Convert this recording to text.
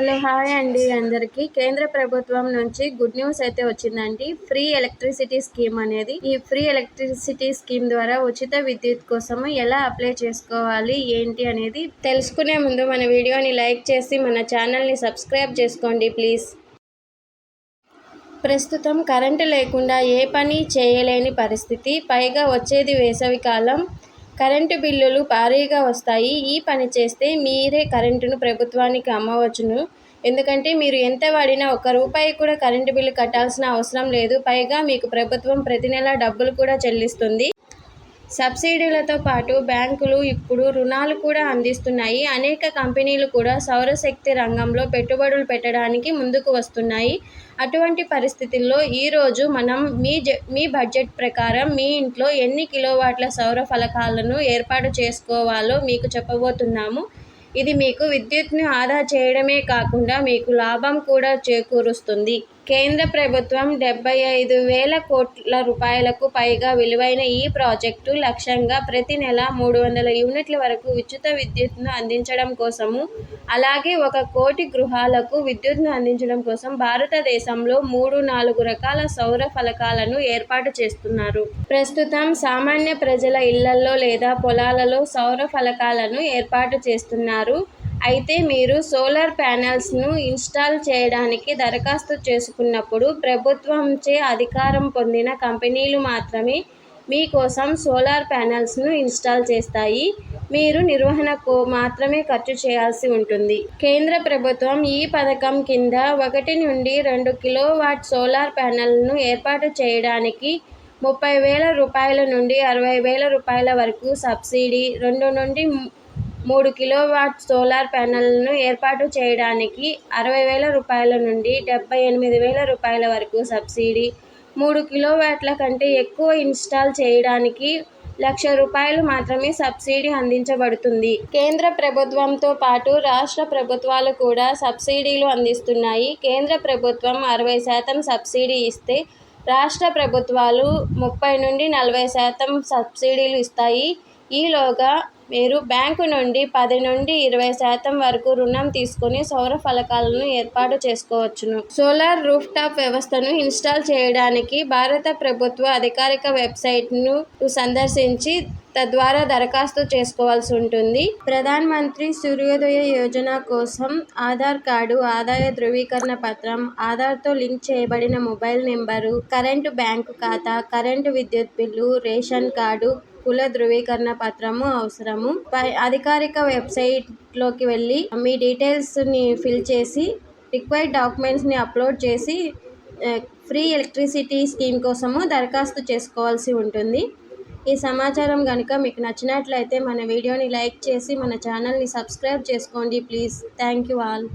Hello hi అండి అందరికీ. కేంద్ర ప్రభుత్వం నుంచి గుడ్ న్యూస్ అయితే వచ్చిందండి. ఫ్రీ ఎలక్ట్రిసిటీ స్కీమ్ అనేది. ఈ ఫ్రీ ఎలక్ట్రిసిటీ స్కీమ్ ద్వారా ఉచిత విద్యుత్ కోసము ఎలా అప్లై చేసుకోవాలి ఏంటి అనేది తెలుసుకునే ముందు మన వీడియోని లైక్ చేసి మన ఛానల్ని సబ్స్క్రైబ్ చేసుకోండి ప్లీజ్. ప్రస్తుతం కరెంటు లేకుండా ఏ పని చేయలేని పరిస్థితి. పైగా వచ్చేది వేసవికాలం కరెంటు బిల్లులు భారీగా వస్తాయి. ఈ పని చేస్తే మీరే కరెంటును ప్రభుత్వానికి అమ్మవచ్చును. ఎందుకంటే మీరు ఎంత వాడినా ఒక్క రూపాయి కూడా కరెంటు బిల్లు కట్టాల్సిన అవసరం లేదు. పైగా మీకు ప్రభుత్వం ప్రతి నెల డబ్బులు కూడా చెల్లిస్తుంది. సబ్సిడీలతో పాటు బ్యాంకులు ఇప్పుడు రుణాలు కూడా అందిస్తున్నాయి. అనేక కంపెనీలు కూడా సౌరశక్తి రంగంలో పెట్టుబడులు పెట్టడానికి ముందుకు వస్తున్నాయి. అటువంటి పరిస్థితుల్లో ఈరోజు మనం మీ జ మీ బడ్జెట్ ప్రకారం మీ ఇంట్లో ఎన్ని కిలోవాట్ల సౌర ఫలకాలను ఏర్పాటు చేసుకోవాలో మీకు చెప్పబోతున్నాము. ఇది మీకు విద్యుత్ను ఆదా చేయడమే కాకుండా మీకు లాభం కూడా చేకూరుస్తుంది. కేంద్ర ప్రభుత్వం డెబ్బై ఐదు వేల కోట్ల రూపాయలకు పైగా విలువైన ఈ ప్రాజెక్టు లక్ష్యంగా ప్రతి నెల మూడు వందల యూనిట్ల వరకు ఉచిత విద్యుత్ను అందించడం కోసము అలాగే ఒక కోటి గృహాలకు విద్యుత్ను అందించడం కోసం భారతదేశంలో మూడు నాలుగు రకాల సౌర ఫలకాలను ఏర్పాటు చేస్తున్నారు. ప్రస్తుతం సామాన్య ప్రజల ఇళ్ళలో లేదా పొలాలలో సౌర ఫలకాలను ఏర్పాటు చేస్తున్నారు. అయితే మీరు సోలార్ ప్యానెల్స్ను ఇన్స్టాల్ చేయడానికి దరఖాస్తు చేసుకున్నప్పుడు ప్రభుత్వంచే అధికారం పొందిన కంపెనీలు మాత్రమే మీ కోసం సోలార్ ప్యానెల్స్ను ఇన్స్టాల్ చేస్తాయి. మీరు నిర్వహణకు మాత్రమే ఖర్చు చేయాల్సి ఉంటుంది. కేంద్ర ప్రభుత్వం ఈ పథకం కింద ఒకటి నుండి రెండు కిలోవాట్ సోలార్ ప్యానెల్ను ఏర్పాటు చేయడానికి ముప్పై వేల రూపాయల నుండి అరవై వేల రూపాయల వరకు సబ్సిడీ రెండు నుండి మూడు కిలోవాట్ సోలార్ ప్యానెల్ను ఏర్పాటు చేయడానికి అరవై వేల రూపాయల నుండి డెబ్బై ఎనిమిది వేల రూపాయల వరకు సబ్సిడీ మూడు కిలోవాట్ల కంటే ఎక్కువ ఇన్స్టాల్ చేయడానికి లక్ష రూపాయలు మాత్రమే సబ్సిడీ అందించబడుతుంది. కేంద్ర ప్రభుత్వంతో పాటు రాష్ట్ర ప్రభుత్వాలు కూడా సబ్సిడీలు అందిస్తున్నాయి. కేంద్ర ప్రభుత్వం అరవై శాతం సబ్సిడీ ఇస్తే రాష్ట్ర ప్రభుత్వాలు ముప్పై నుండి నలభై శాతం సబ్సిడీలు ఇస్తాయి. ఈలోగా మీరు బ్యాంకు నుండి పది నుండి ఇరవై శాతం వరకు రుణం తీసుకొని సౌర ఫలకాలను ఏర్పాటు చేసుకోవచ్చును. సోలార్ రూఫ్ టాప్ వ్యవస్థను ఇన్స్టాల్ చేయడానికి భారత ప్రభుత్వ అధికారిక వెబ్సైట్ను సందర్శించి తద్వారా దరఖాస్తు చేసుకోవాల్సి ఉంటుంది. ప్రధాన్ మంత్రి సూర్యోదయ యోజన కోసం ఆధార్ కార్డు ఆదాయ ధృవీకరణ పత్రం ఆధార్తో లింక్ చేయబడిన మొబైల్ నెంబరు కరెంటు బ్యాంకు ఖాతా కరెంటు విద్యుత్ బిల్లు రేషన్ కార్డు కుల ధృవీకరణ పత్రము అవసరము. పై అధికారిక వెబ్సైట్లోకి వెళ్ళి మీ డీటెయిల్స్ని ఫిల్ చేసి రిక్వైర్డ్ డాక్యుమెంట్స్ని అప్లోడ్ చేసి ఫ్రీ ఎలక్ట్రిసిటీ స్కీమ్ కోసము దరఖాస్తు చేసుకోవాల్సి ఉంటుంది. ఈ సమాచారం కనుక మీకు నచ్చినట్లయితే మన వీడియోని లైక్ చేసి మన ఛానల్ని సబ్స్క్రైబ్ చేసుకోండి ప్లీజ్. Thank you all.